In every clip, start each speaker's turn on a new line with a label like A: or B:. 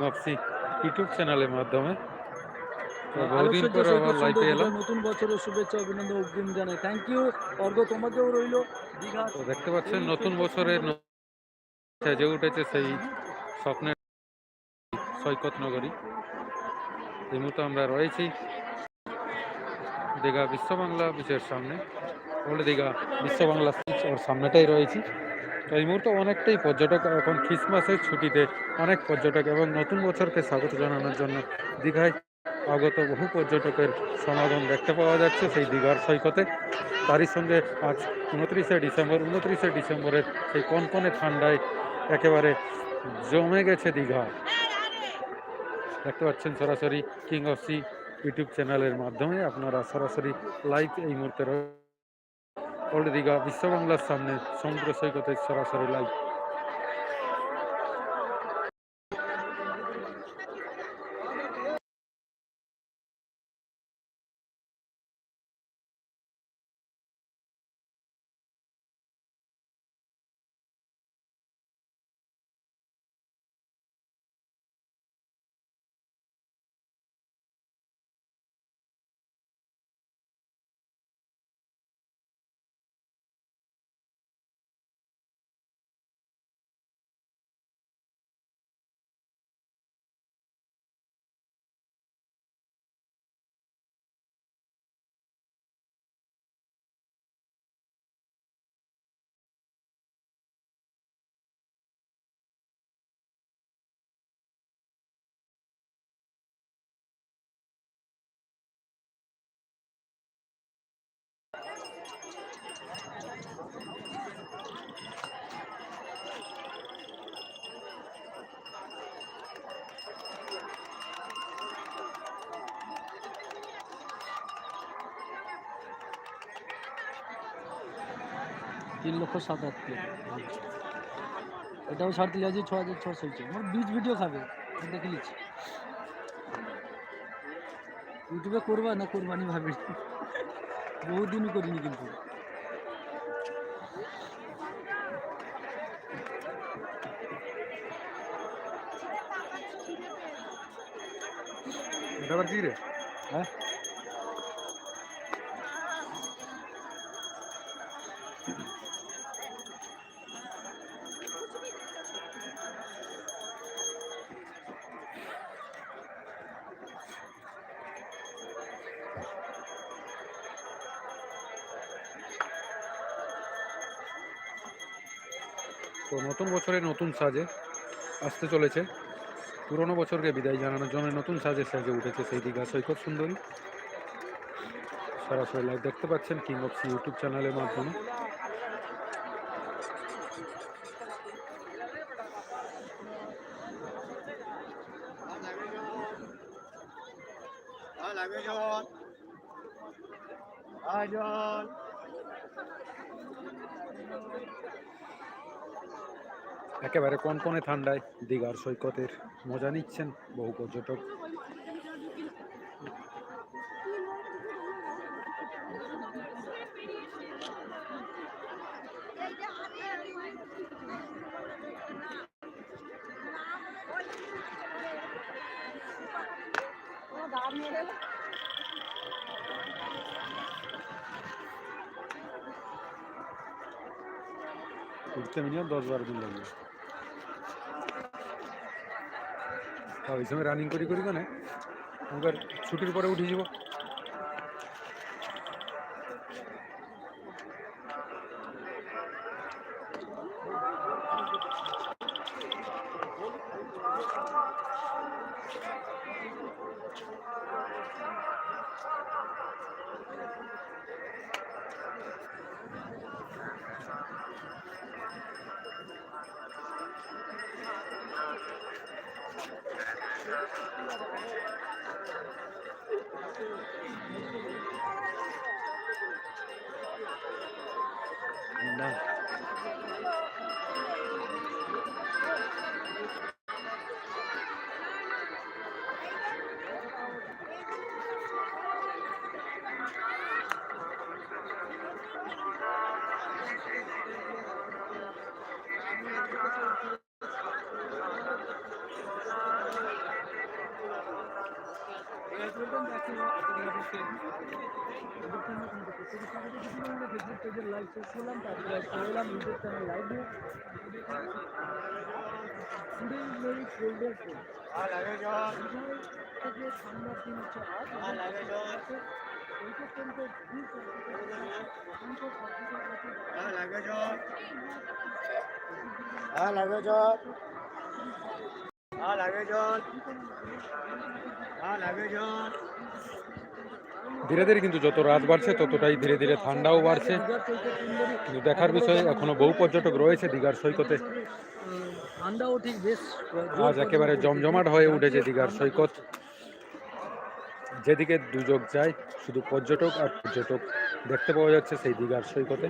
A: ভাবছি ইউটিউব চ্যানেলের মাধ্যমে।
B: হ্যাঁ,
A: বহুদিন পরে আবার লাইভে এলাম।
B: নতুন বছরের শুভেচ্ছা অভিনন্দন অগ্রিম জানাই। থ্যাংক ইউ অর্ঘ তোমাকেও রইল। দীঘা
A: তো দেখতে পাচ্ছেন নতুন বছরের সেজে উঠেছে সেই স্বপ্নের সৈকত নগরী। এই মুহূর্তে আমরা রয়েছি দীঘা বিশ্ব বাংলা বিচের সামনে। ওল্ড দীঘা বিশ্ব বাংলা ওর সামনেটাই রয়েছি। তো এই মুহূর্তে অনেকটাই পর্যটক এখন খ্রিসমাসের ছুটিতে অনেক পর্যটক এবং নতুন বছরকে স্বাগত জানানোর জন্য দীঘায় আগত বহু পর্যটকের সমাগম দেখতে পাওয়া যাচ্ছে সেই দীঘার সৈকতে। তারই সঙ্গে আজ উনত্রিশে ডিসেম্বর, উনত্রিশে ডিসেম্বরের সেই কনকনে ঠান্ডায় একেবারে জমে গেছে দীঘা। দেখতে পাচ্ছেন সরাসরি কিং অফ সি ইউটিউব চ্যানেলের মাধ্যমে। আপনারা সরাসরি লাইভ এই মুহূর্তে দীঘা বিশ্ববাংলার সামনে সমুদ্র সৈকতের সরাসরি লাইভ
B: তিন লক্ষ সাতাত্তর এটাও সাড়ে তিন হাজার, ছ হাজার, ছশো হয়েছে। আমার বিচ ভিডিও খাবে দেখে নিচ্ছি। ইউটিউবে করবা না করবানি ভাবি? বহুদিনই করিনি কিন্তু।
A: এটা আবার কি রে?
B: হ্যাঁ?
A: তো নতুন বছরে নতুন সাজে আসতে চলেছে। পুরনো বছরকে বিদায় জানানোর জন্য নতুন সাজে সাজে উঠেছে সেই দীঘা সৈকত সুন্দরী। সরাসরি লাইভ দেখতে পাচ্ছেন কিং অফ সি ইউটিউব চ্যানেলের মাধ্যমে একেবারে কোন কনকনে ঠান্ডায় দীঘার সৈকতের মজা নিচ্ছেন বহু পর্যটক। উঠতে মিনিমাম দশ বারো দিন লাগবে আর ওই সময় রানিং করি করি মানে আমার ছুটির পরে উঠে যাব। না
B: পেজের লাইভ শেষ করলাম তারপরে চলে এলাম ইউটিউব চ্যানেল লাইভ কোল্ডের ডে থেকে ঠান্ডার দিন হচ্ছে আজ এইটা কিন্তু
A: ধীরে ধীরে কিন্তু যত রাত বাড়ছে ততটাই ধীরে ধীরে ঠান্ডাও বাড়ছে। কিন্তু দেখার বিষয়ে এখনও বহু পর্যটক রয়েছে দীঘার সৈকতে।
B: ঠান্ডাও ঠিক বেশ
A: আজ একেবারে জমজমাট হয়ে উঠেছে দীঘার সৈকত। যেদিকে দুযোগ যায় শুধু পর্যটক আর পর্যটক দেখতে পাওয়া যাচ্ছে সেই দীঘার সৈকতে।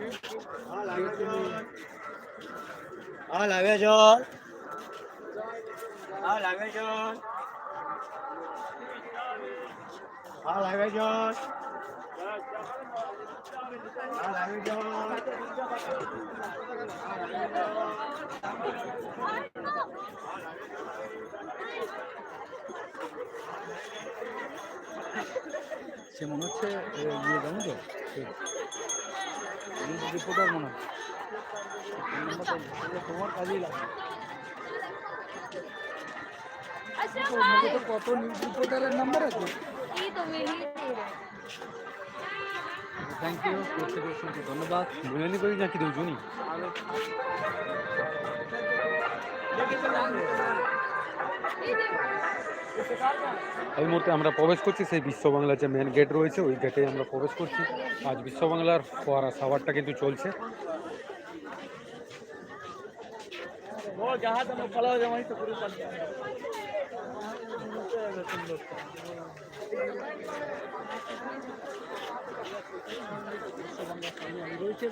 C: આ લાગે છે આ લાગે છે આ લાગે છે આ લાગે છે
B: সে মনে হচ্ছে এ, ইয়ে জানো তো কত নিউজ রিপোর্টারের নাম্বার আছে ধন্যবাদ।
A: এই মুহূর্তে আমরা প্রবেশ করছি, সেই বিশ্ব বাংলার যে মেন গেট রয়েছে, ওই গেটে আমরা প্রবেশ করছি। আজ বিশ্ব বাংলার ফোয়ারা সাওয়ারটা কিন্তু চলছে।
B: রয়েছে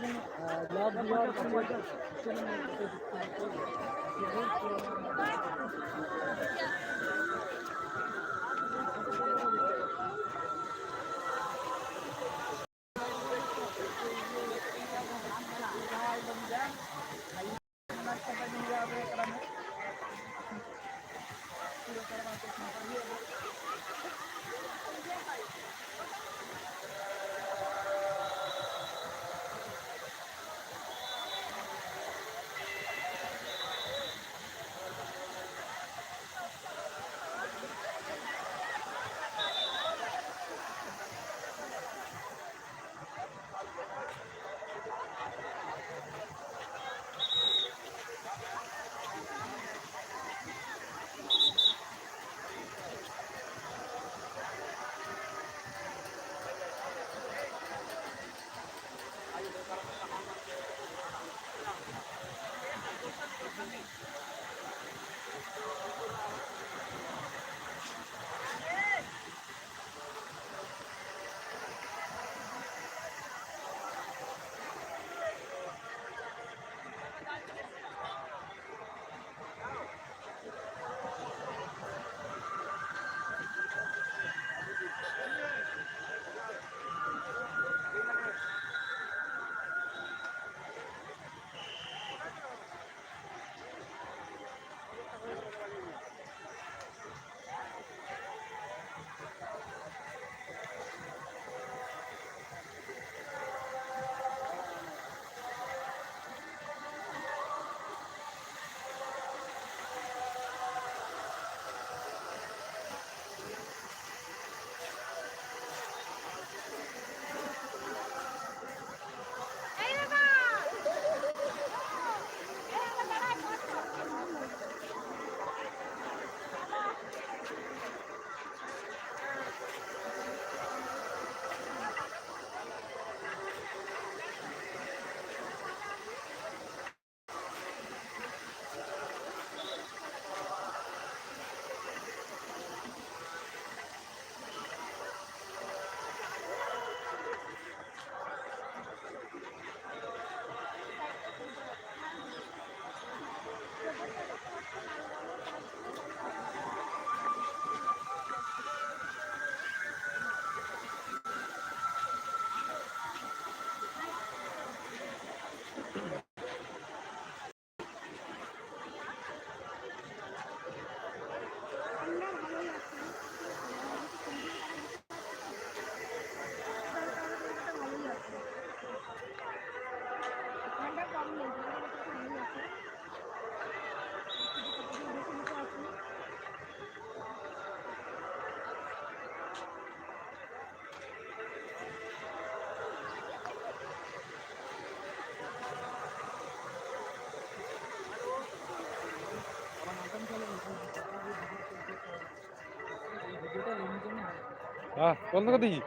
A: হ্যাঁ বন্ধ করে দিই।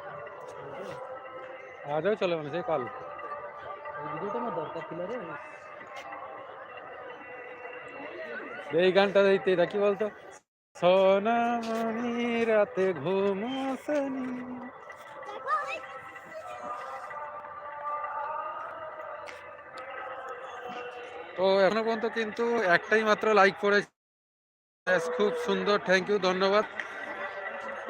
A: আজও চলে মানে সেই কাল।
B: এই
A: গানটা দিতে এটা কি বলতো? সোনামণি রাতে ঘুম আসেনি। তো এখনও পর্যন্ত কিন্তু একটাই মাত্র লাইক পড়েছে খুব সুন্দর থ্যাংক ইউ ধন্যবাদ।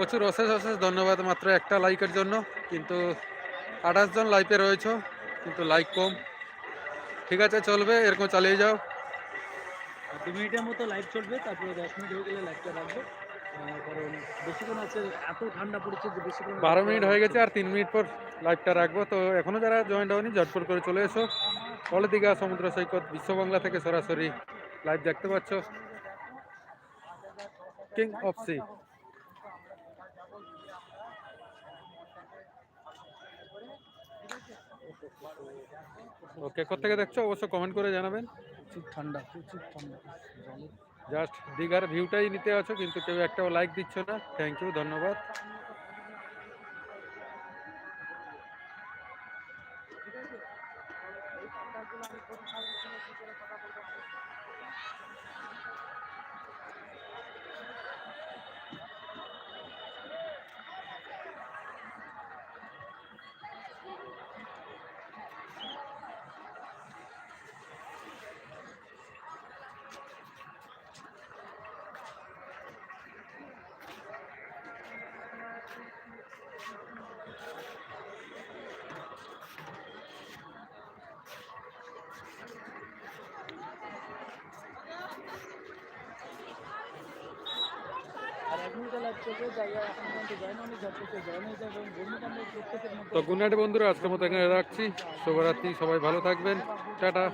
A: প্রচুর অশেষ অশেষ ধন্যবাদ মাত্র একটা লাইকের জন্য। কিন্তু আঠাশ জন লাইভে রয়েছে কিন্তু লাইক কম। ঠিক আছে চলবে এরকম চালিয়ে যাও।
B: দু মিনিটের মতো লাইভ চলবে তারপরে দশ মিনিট হয়ে গেলে লাইভটা রাখব। কারণ বেশিক্ষণ আছে এত ঠান্ডা পড়েছে যে বেশিক্ষণ
A: বারো মিনিট হয়ে গেছে আর তিন মিনিট পর লাইভটা রাখব। তো এখনও যারা জয়েন্ট হয়নি ঝটপট করে চলে এসো। কলে দীঘা সমুদ্র সৈকত বিশ্ববাংলা থেকে সরাসরি লাইভ দেখতে পাচ্ছ। কিং অফ সি ওকে কোথেকে দেখছ? অবশ্য কমেন্ট করে জানাবেন।
B: প্রচুর ঠান্ডা প্রচুর ঠান্ডা
A: জাস্ট দীঘার ভিউটাই নিতে আছো কিন্তু কেউ একটাও লাইক দিচ্ছ না। থ্যাংক ইউ ধন্যবাদ
B: আর এক মিনিটে লাইভ চলবে যারা এখন পর্যন্ত জয়েন হয়নি ঝটপট জয়েন হয়ে যাবে এবং বন্ধু বান্ধব প্রত্যেকের মধ্যে
A: তো গুড নাইট বন্ধুরা আজকের মতো এখানে রাখছি। শুভরাত্রি সবাই ভালো থাকবেন। টাটা।